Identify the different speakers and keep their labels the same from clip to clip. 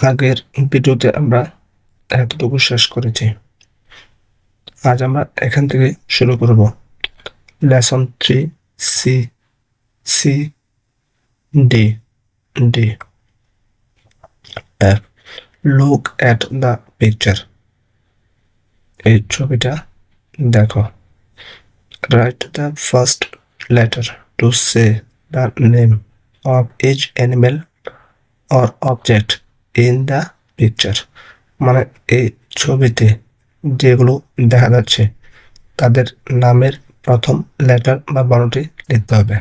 Speaker 1: আগের ভিডিওতে আমরা এতটুকু শেষ করেছি। আজ আমরা এখান থেকে শুরু করব। Lesson three C C D D F look at the picture এই ছবিটা দেখো। Write the first letter to say the name of each animal or object in the picture মানে এই ছবিতে যেগুলো দেখা যাচ্ছে, তাদের নামের প্রথম লেটার বা বর্ণটি লিখতে হবে।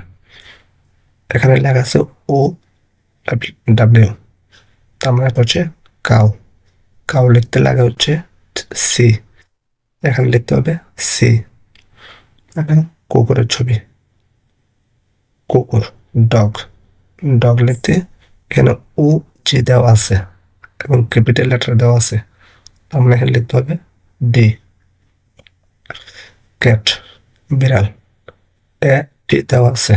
Speaker 1: এখানে লেখা আছে ও ডাব্লিউ তার মানে হচ্ছে কাউ কাউ লিখতে লাগে হচ্ছে সি এখানে লিখতে হবে সি এখানে কুকুরের ছবি। কুকুর ডগ ডগ লিখতে এখানে ও যে দেওয়া আছে। এবং ক্যাপিটাল লেটার দেওয়া আছে। তার মানে এখানে লিখতে হবে ডি ক্যাট বিড়াল। এ টি দেওয়া আছে।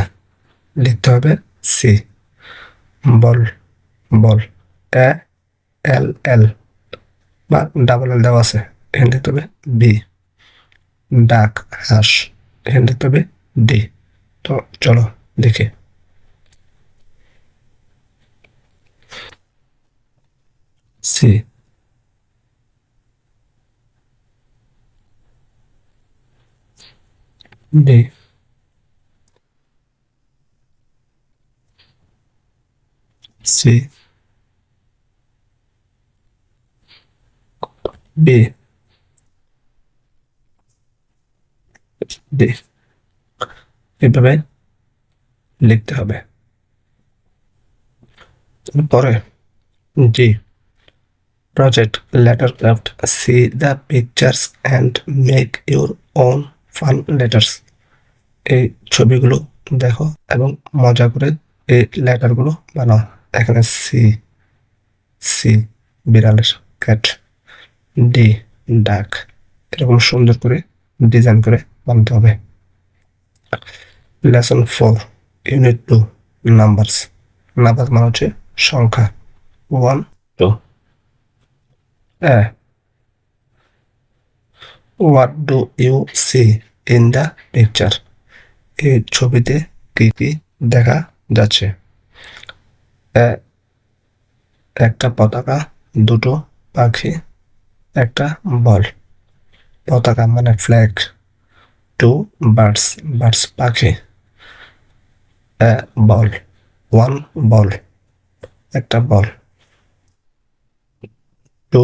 Speaker 1: লিখতে হবে সি বল বল। এ এল এল বা ডাবল এল দেওয়া আছে। এখানে লিখতে হবে বি ডাক, হাঁস। এখানে লিখতে হবে ডি তো চলো দেখি। C D C B D এভাবে লিখতে হবে পরে জি project lettercraft see the pictures and make your own fun letters. এই ছবিগুলো দেখো এবং মজা করে এই লেটারগুলো বানাও। এখানে সি সি বিড়ালের ক্যাট ডি ডাক এরকম সুন্দর করে ডিজাইন করে বানাতে হবে। Lesson four unit two numbers number মানে হচ্ছে সংখ্যা। One two A what do you see in the picture এই ছবিতে কি কি দেখা যাচ্ছে? একটা পতাকা, দুটো পাখি, একটা বল। পতাকা মানে ফ্ল্যাগ টু বার্ডস বার্ডস পাখি বল ওয়ান বল, একটা বল। টু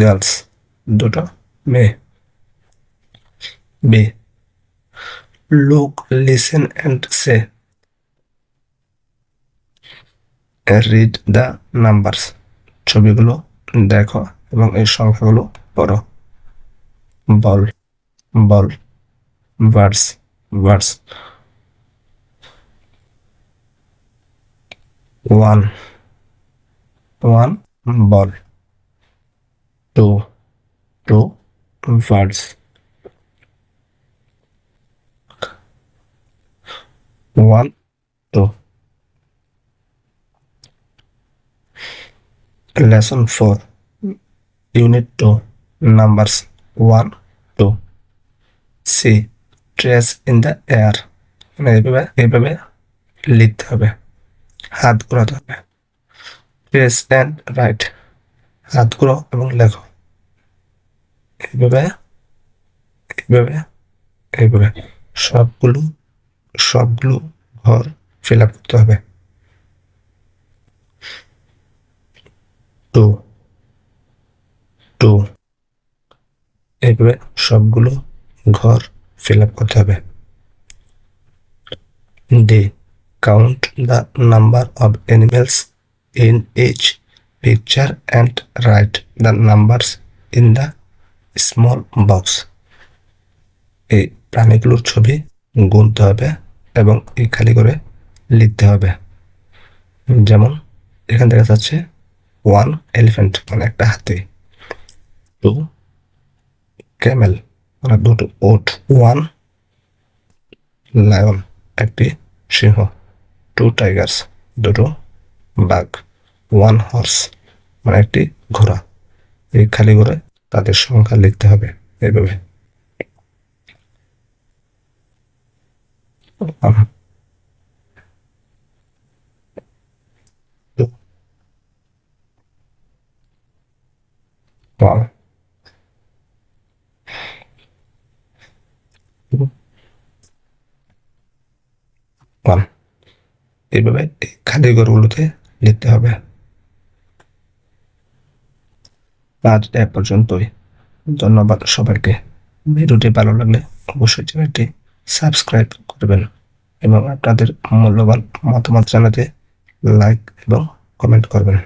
Speaker 1: গার্লস দুটো? মেয়ে B. Look listen and say read the numbers ছবিগুলো দেখো এবং এই সংখ্যাগুলো পড়ো। Ball ball birds birds one one ball two two birds one, two. Lesson 4 unit 2 numbers 1 2 see, trace in the air. মানে এইভাবে এইভাবে লিখতে হবে। হাত ঘোরাতে হবে। ট্রেস অ্যান্ড রাইট হাত ঘুরো এবং লেখো। এইভাবে এইভাবে এইভাবে সবগুলো সবগুলো ঘর ফিল আপ করতে হবে। টু টু, এইভাবে সবগুলো ঘর ফিল আপ করতে হবে। D count the number of animals in each picture and write the numbers in the small box এই প্রাণীগুলোর ছবি গুনতে হবে এবং এই খালি করে লিখতে হবে। যেমন এখান দেখা যাচ্ছে ওয়ান এলিফ্যান্ট মানে একটা হাতি টু ক্যামেল মানে দুটো ওট ওয়ান লায়ন একটি সিংহ টু টাইগার্স দুটো বাঘ ওয়ান হর্স মানে একটি ঘোড়া। এই খালি ঘোড়ায় তাদের সংখ্যা লিখতে হবে এইভাবে। এইভাবে এই খালি ঘরগুলোতে লিখতে হবে। আজ এ পর্যন্তই। ধন্যবাদ সবাইকে। ভিডিওটি ভালো লাগলে অবশ্যই চ্যানেলটি সাবস্ক্রাইব করবেন এবং আপনাদের মূল্যবান মতামত জানাতে লাইক এবং কমেন্ট করবেন।